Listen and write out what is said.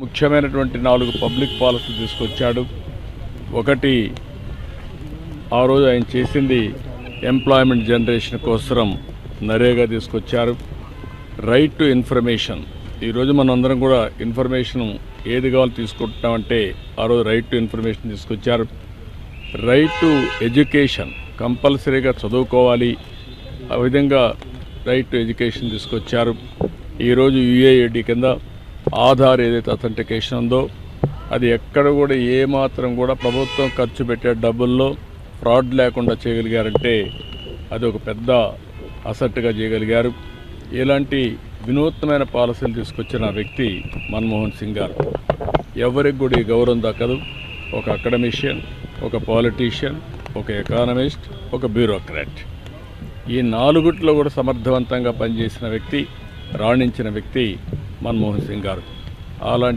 ముఖ్యమైనటువంటి నాలుగు పబ్లిక్ పాలసీలు తీసుకొచ్చాడు. ఒకటి ఆ రోజు ఆయన చేసింది ఎంప్లాయ్మెంట్ జనరేషన్ కోసం నరేగా తీసుకొచ్చారు. Right to information. ఈరోజు మనందరం కూడా ఇన్ఫర్మేషన్ ఏది కావాలో తీసుకుంటున్నామంటే ఆ రోజు రైట్ టు ఇన్ఫర్మేషన్ తీసుకొచ్చారు. రైట్ టు ఎడ్యుకేషన్ కంపల్సరీగా చదువుకోవాలి. ఆ విధంగా రైట్ టు ఎడ్యుకేషన్ తీసుకొచ్చారు. ఈరోజు యుఏఈడి కింద ఆధార్ ఏదైతే అథెంటికేషన్ ఉందో అది ఎక్కడ కూడా ఏమాత్రం కూడా ప్రభుత్వం ఖర్చు పెట్టే డబ్బుల్లో ఫ్రాడ్ లేకుండా చేయగలిగారంటే అది ఒక పెద్ద అసట్గా చేయగలిగారు. ఇలాంటి వినూత్నమైన పాలసీలు తీసుకొచ్చిన వ్యక్తి మన్మోహన్ సింగ్ గారు. ఎవరికి కూడా ఈ గౌరవం దక్కదు. ఒక అకాడమిషియన్ ఒక పాలిటీషియన్ ఒక ఎకానమిస్ట్ ఒక బ్యూరోక్రాట్ ఈ నాలుగుట్లో కూడా సమర్థవంతంగా పనిచేసిన వ్యక్తి రాణించిన వ్యక్తి మన్మోహన్ సింగ్ గారు. అలాంటి